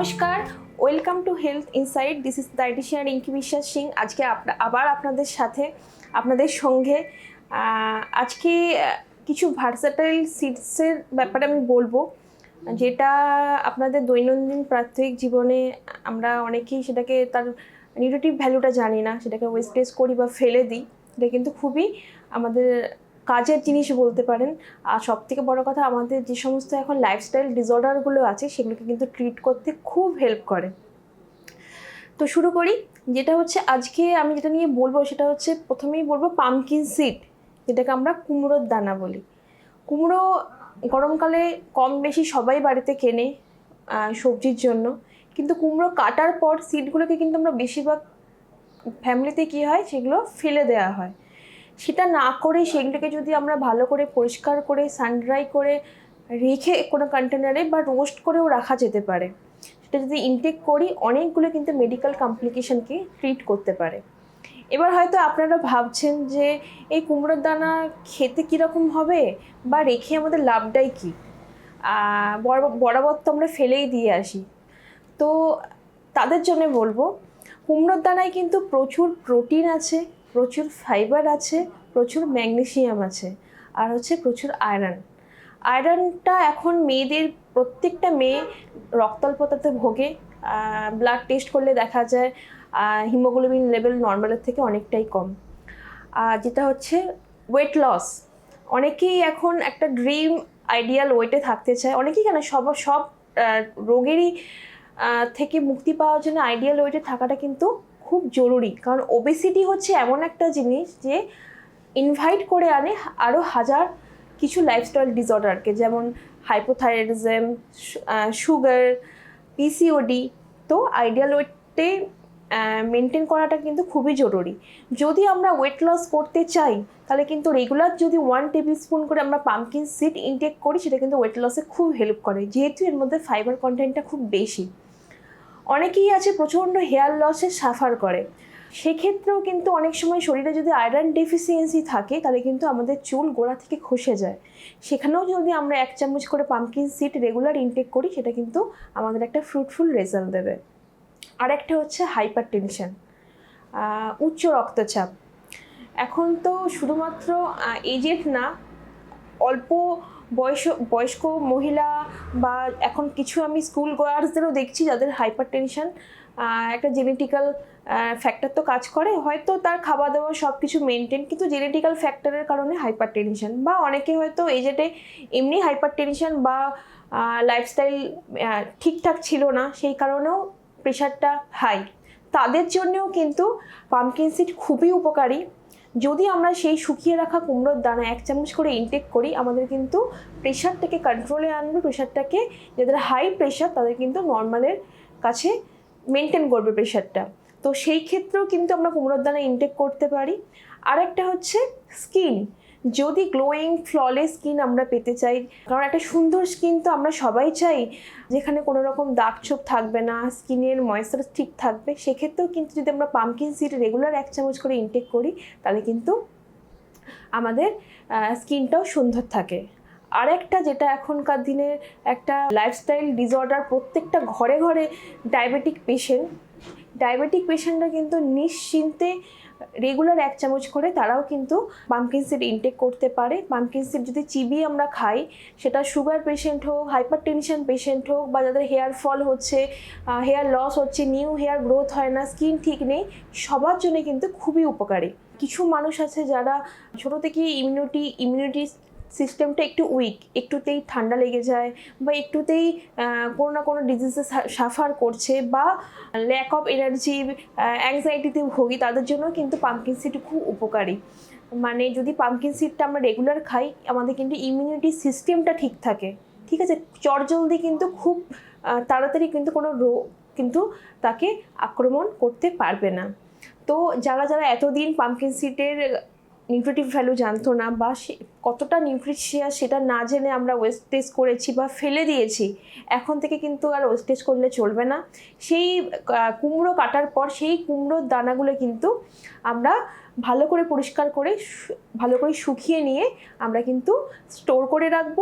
নমস্কার, welcome to health insight, this is dietitian Inki Biswas Singh. আজকে আবার আপনাদের সাথে, আপনাদের সঙ্গে আজকে কিছু ভার্সাটাইল সিডসের ব্যাপারে আমি বলব, যেটা আপনাদের দৈনন্দিন প্রাত্যহিক জীবনে আমরা অনেকেই সেটাকে তার নিউট্রিটিভ ভ্যালুটা জানি না, সেটাকে ওয়েস্টেজ করি বা ফেলে দিই। এটা কিন্তু খুবই আমাদের কাজের জিনিস বলতে পারেন। আর সব থেকে বড় কথা, আমাদের যে সমস্ত এখন লাইফস্টাইল ডিসঅর্ডারগুলো আছে, সেগুলোকে কিন্তু ট্রিট করতে খুব হেল্প করে। তো শুরু করি, যেটা হচ্ছে আজকে আমি যেটা নিয়ে বলব, সেটা হচ্ছে প্রথমেই বলব পামকিন সিড যেটাকে আমরা কুমড়োর দানা বলি। কুমড়ো গরমকালে কম বেশি সবাই বাড়িতে কেনে সবজির জন্য। কিন্তু কুমড়ো কাটার পর সিডগুলোকে কিন্তু আমরা বেশিরভাগ ফ্যামিলিতে কী হয়? সেগুলো ফেলে দেওয়া হয়। সেটা না করে সেগুলোকে যদি আমরা ভালো করে পরিষ্কার করে সানড্রাই করে রেখে কোনো কন্টেনারে বা রোস্ট করেও রাখা যেতে পারে। সেটা যদি ইনটেক করি, অনেকগুলো কিন্তু মেডিকেল কমপ্লিকেশনকে ট্রিট করতে পারে। এবার হয়তো আপনারা ভাবছেন যে, এই কুমড়োর দানা খেতে কীরকম হবে বা রেখে আমাদের লাভটাই কী? বরাবর তো আমরা ফেলেই দিয়ে আসি। তো তাদের জন্য বলব, কুমড়োর দানায় কিন্তু প্রচুর প্রোটিন আছে। প্রচুর ফাইবার আছে, প্রচুর ম্যাগনেশিয়াম আছে, আর হচ্ছে প্রচুর আয়রন। আয়রনটা এখন মেয়েদের, প্রত্যেকটা মেয়ে রক্তাল্পতাতে ভোগে। ব্লাড টেস্ট করলে দেখা যায় হিমোগ্লোবিন লেভেল নর্মালের থেকে অনেকটাই কম। আর যেটা হচ্ছে ওয়েট লস অনেকেই এখন একটা ড্রিম আইডিয়াল ওয়েটে থাকতে চায়। অনেকেই কেন, সব সব রোগেরই থেকে মুক্তি পাওয়ার জন্য আইডিয়াল ওয়েটে থাকাটা কিন্তু খুব জরুরি। কারণ ওবেসিটি হচ্ছে এমন একটা জিনিস যে ইনভাইট করে আনে আরও হাজার কিছু লাইফস্টাইল ডিসঅর্ডারকে যেমন হাইপোথাইরয়েডিজম সুগার পিসিওডি তো আইডিয়াল ওয়েটে মেনটেন করাটা কিন্তু খুবই জরুরি। যদি আমরা ওয়েট লস করতে চাই, তাহলে কিন্তু রেগুলার যদি ওয়ান টেবিল স্পুন করে আমরা পামকিন সিড ইনটেক করি, সেটা কিন্তু ওয়েট লসে খুব হেল্প করে। যেহেতু এর মধ্যে ফাইবার কন্টেন্টটা খুব বেশি। অনেকেই আছে প্রচণ্ড হেয়ার লসে সাফার করে। সেক্ষেত্রেও কিন্তু অনেক সময় শরীরে যদি আয়রন ডেফিসিয়েন্সি থাকে, তাহলে কিন্তু আমাদের চুল গোড়া থেকে খসে যায়। সেখানেও যদি আমরা এক চামচ করে পামকিন সিড রেগুলার ইনটেক করি, সেটা কিন্তু আমাদের একটা ফ্রুটফুল রেজাল্ট দেবে। আর একটা হচ্ছে হাইপার টেনশন উচ্চ রক্তচাপ। এখন তো শুধুমাত্র এজেড না অল্প বয়স, বয়স্ক মহিলা বা এখন কিছু আমি স্কুল গোয়ার্সদেরও দেখছি যাদের হাইপার টেনশন একটা জেনেটিক্যাল ফ্যাক্টর তো কাজ করে। হয়তো তার খাওয়া দাওয়া সব কিছু মেনটেন কিন্তু জেনেটিক্যাল ফ্যাক্টরের কারণে হাইপার টেনশন বা অনেকে হয়তো এজেটে এমনি হাইপার টেনশন বা লাইফস্টাইল ঠিকঠাক ছিল না, সেই কারণেও প্রেশারটা হাই তাদের জন্যও কিন্তু পামকিন সিড খুবই উপকারী। যদি আমরা সেই শুকিয়ে রাখা কুমড়োর দানা এক চামচ করে ইনটেক করি, আমাদের কিন্তু প্রেশারটাকে কন্ট্রোলে আনবে প্রেশারটাকে যাদের হাই প্রেশার তাদের কিন্তু নর্মালের কাছে মেনটেন করবে প্রেশারটা তো সেই ক্ষেত্রেও কিন্তু আমরা কুমড়োর দানা ইনটেক করতে পারি। আরেকটা হচ্ছে স্কিন যদি গ্লোয়িং ফ্ললেস স্কিন আমরা পেতে চাই, কারণ একটা সুন্দর স্কিন তো আমরা সবাই চাই, যেখানে কোনো রকম দাগ ছোপ থাকবে না স্কিনের ময়েশ্চার ঠিক থাকবে, সেক্ষেত্রেও কিন্তু যদি আমরা পামকিন সিড রেগুলার এক চামচ করে ইনটেক করি, তাহলে কিন্তু আমাদের স্কিনটাও সুন্দর থাকে। আরেকটা যেটা এখনকার দিনের একটা লাইফস্টাইল ডিসঅর্ডার প্রত্যেকটা ঘরে ঘরে ডায়াবেটিক পেশেন্ট ডায়াবেটিক পেশেন্টরা কিন্তু নিশ্চিন্তে রেগুলার এক চামচ করে তারাও কিন্তু পামকিন সিড ইনটেক করতে পারে। পামকিন সিড যদি চিবিয়ে আমরা খাই, সেটা সুগার পেশেন্ট হোক হাইপার টেনশন পেশেন্ট হোক বা যাদের হেয়ার ফল হচ্ছে হেয়ার লস হচ্ছে নিউ হেয়ার গ্রোথ হয় না স্কিন ঠিক নেই, সবার জন্য কিন্তু খুবই উপকারী। কিছু মানুষ আছে যারা ছোটো থেকেই ইমিউনিটি ইমিউনিটি সিস্টেমটা একটু উইক একটুতেই ঠান্ডা লেগে যায় বা একটুতেই কোনো না কোনো ডিজিজে সাফার করছে বা ল্যাক অফ এনার্জি অ্যাংজাইটিতে ভোগী, তাদের জন্য কিন্তু পাম্পকিন সিড খুব উপকারী। মানে যদি পাম্পকিন সিডটা আমরা রেগুলার খাই, আমাদের কিন্তু ইমিউনিটি সিস্টেমটা ঠিক থাকে। ঠিক আছে? চটজলদি কিন্তু খুব তাড়াতাড়ি কিন্তু কোনো রোগ কিন্তু তাকে আক্রমণ করতে পারবে না। তো যারা যারা এতদিন পাম্পকিন সিডের নিউট্রিটিভ ভ্যালু জানতো না বা কতটা নিউট্রিশিয়াস সেটা না জেনে আমরা ওয়েস্টেজ করেছি বা ফেলে দিয়েছি, এখন থেকে কিন্তু আর ওয়েস্টেজ করলে চলবে না। সেই কুমড়ো কাটার পর সেই কুমড়োর দানাগুলো কিন্তু আমরা ভালো করে পরিষ্কার করে ভালো করে শুকিয়ে নিয়ে আমরা কিন্তু স্টোর করে রাখব।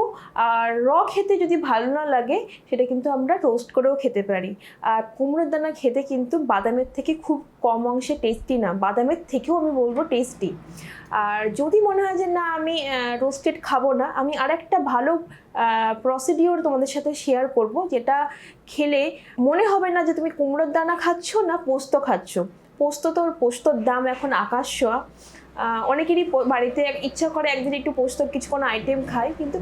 আর র খেতে যদি ভালো না লাগে, সেটা কিন্তু আমরা রোস্ট করেও খেতে পারি। আর কুমড়োর দানা খেতে কিন্তু বাদামের থেকে খুব কম অংশে টেস্টি না, বাদামের থেকেও আমি বলব টেস্টি আর যদি মনে হয় যে না আমি রোস্টেড খাব না। আমি আরেকটা ভালো প্রসিডিওর তোমাদের সাথে শেয়ার করব, যেটা খেলে মনে হবে না যে তুমি কুমড়োর দানা খাচ্ছ না পোস্ত খাচ্ছ। পোস্ত তো, পোস্তর দাম এখন আকাশ ছোঁয়া। অনেকেরই বাড়িতে ইচ্ছা করে একদিন একটু পোস্তর কিছু কোনো আইটেম খায়, কিন্তু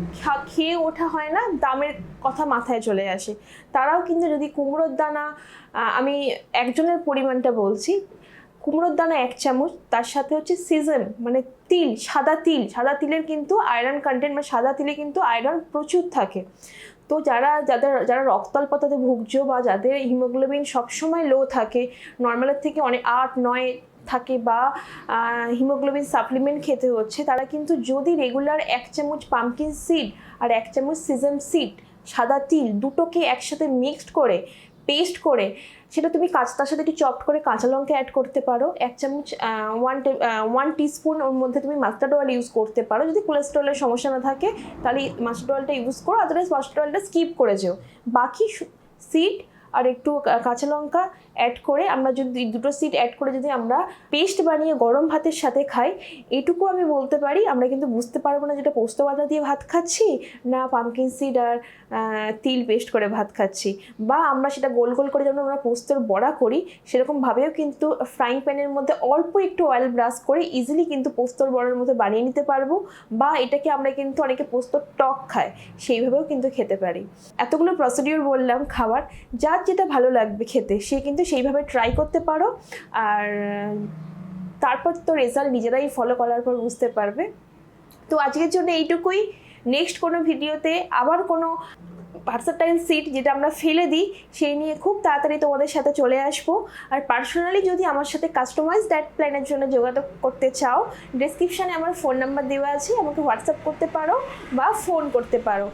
খেয়ে ওঠা হয় না, দামের কথা মাথায় চলে আসে। তারাও কিন্তু যদি কুমড়োর দানা আমি একজনের পরিমাণটা বলছি কুমড়োর দানা এক চামচ, তার সাথে হচ্ছে সিজন মানে তিল, সাদা তিল। সাদা তিলের কিন্তু আয়রন কন্টেন্ট মানে সাদা তিলে কিন্তু আয়রন প্রচুর থাকে। তো যারা, যাদের, যারা রক্তাল্পতাতে ভুগছো বা যাদের হিমোগ্লোবিন সবসময় লো থাকে নর্মালের থেকে অনেক আট, নয় থাকে বা হিমোগ্লোবিন সাপ্লিমেন্ট খেতে হচ্ছে, তারা কিন্তু যদি রেগুলার এক চামচ পামকিন সিড আর এক চামচ সিজন সিড সাদা তিল দুটোকে একসাথে মিক্সড করে পেস্ট করে সেটা তুমি কাঁচ, তার সাথে একটু চপ করে কাঁচা লঙ্কা অ্যাড করতে পারো। এক চামচ ওয়ান ওয়ান টিস্পুন ওর মধ্যে তুমি মাস্টার্ড অয়েল ইউজ করতে পারো। যদি কোলেস্ট্রলের সমস্যা না থাকে, তাহলে মাস্টার্ড অয়েলটা ইউজ করো আদারওয়াইজ মাস্টার্ড অয়েলটা স্কিপ করে যেও। বাকি সিড আর একটু কাঁচা লঙ্কা অ্যাড করে আমরা যদি দুটো সিট অ্যাড করে যদি আমরা পেস্ট বানিয়ে গরম ভাতের সাথে খাই, এটুকু আমি বলতে পারি, আমরা কিন্তু বুঝতে পারব না যেটা পোস্ত বাটা দিয়ে ভাত খাচ্ছি না পামকিন সিড আর তিল পেস্ট করে ভাত খাচ্ছি। বা আমরা সেটা গোল গোল করে যেমন আমরা পোস্তর বড়া করি সেরকমভাবেও কিন্তু ফ্রাইং প্যানের মধ্যে অল্প একটু অয়েল ব্রাশ করে ইজিলি কিন্তু পোস্তর বড়ার মধ্যে বানিয়ে নিতে পারব, বা এটাকে আমরা কিন্তু অনেকে পোস্তর টক খায়, সেইভাবেও কিন্তু খেতে পারি। এতগুলো প্রসিডিওর বললাম খাবার, যার যেটা ভালো লাগবে খেতে, সে কিন্তু সেইভাবে ট্রাই করতে পারো। আর তারপর তো রেজাল্ট নিজেরাই ফলো করার পর বুঝতে পারবে। তো আজকের জন্য এইটুকুই। নেক্সট কোনো ভিডিওতে আবার কোনো ভার্সাটাইল সিট যেটা আমরা ফেলে দিই, সেই নিয়ে খুব তাড়াতাড়ি তোমাদের সাথে চলে আসব। আর পার্সোনালি যদি আমার সাথে কাস্টমাইজ ডায়েট প্ল্যানের জন্য যোগাযোগ করতে চাও ডেসক্রিপশানে আমার ফোন নাম্বার দেওয়া আছে, আমাকে হোয়াটসঅ্যাপ করতে পারো বা ফোন করতে পারো।